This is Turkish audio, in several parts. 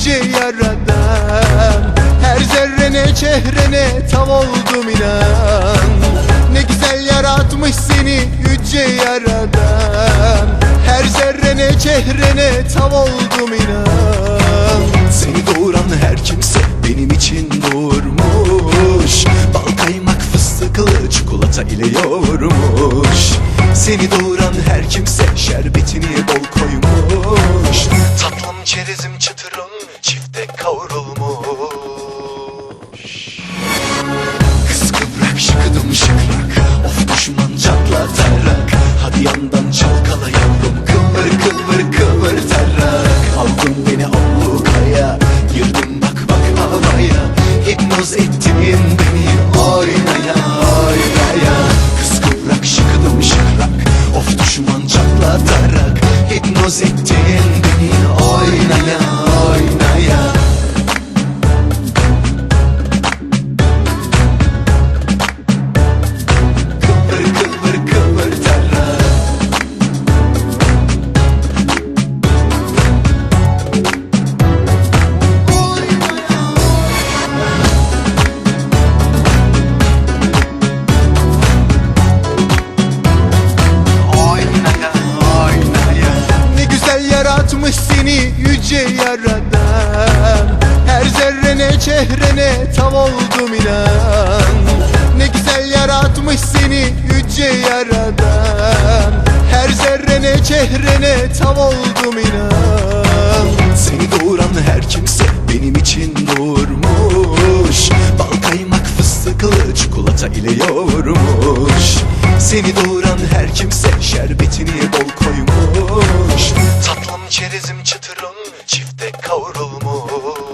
yüce yaradan Her zerrene çehrene tav oldum inan. Ne güzel yaratmış seni yüce yaradan Her zerrene çehrene tav oldum inan. Seni doğuran her kimse benim için doğurmuş. Bal kaymak fıstıklı çikolata ile yoğurmuş. Seni doğuran her kimse şerbetini bol koymuş. Tatlım çerezim çifte kavrulmuş. Kız kıvrak şıkıdım şıkrak Of düşman çatlatarak Hadi yandan çalkala yavrum. Kıvır kıvır kıvır tarak Aldın beni ablukaya Girdim bak bak havaya. Hipnoz ettin beni. Oynaya oynaya. Kız kıvrak şıkıdım şıkrak Of düşman çatlatarak Hipnoz ettin beni yaratmış seni yüce yaradan. Her zerrene çehrene tav oldum inan. Ne güzel yaratmış seni yüce yaradan. Her zerrene çehrene tav oldum inan. Seni doğuran her kimse benim için doğurmuş Bal kaymak fıstıklı çikolata ile yoğurmuş. Seni doğuran her kimse şerbetini bol koymuş. Tatlım çerezim çıtırım çifte kavrulmuş.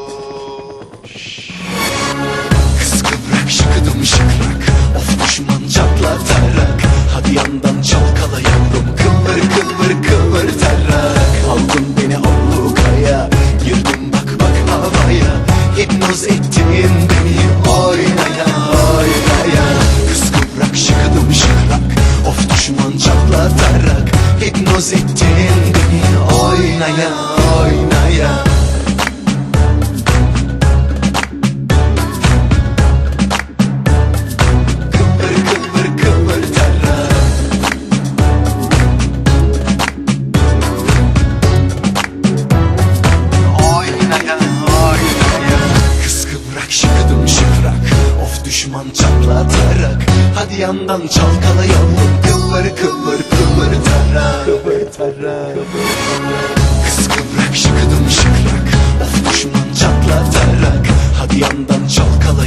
Kız kıvrak şıkıdım şıkrak Of düşman çatlatarak Hadi yandan çalkala yavrum Kıvır kıvır kıvır tarak Aldın beni ablukaya Girdim bak bak havaya. Hipnoz ettin beni Oynaya oynaya. Kız kıvrak şıkıdım şıkrak Of düşman çatlatarak Hipnoz ettin beni Oynaya oynaya Kıvır kıvır kıvır tarak Oynaya oynaya. Kız kıvrak şıkrak Of düşman çatlatarak Hadi yandan çalkala yavrum. Kıvır kıvır kıvır tarak Kıvır tarak Kız kıvrak şıkıdım şıkrak. Of düşman çatlatarak Hadi yandan çalkala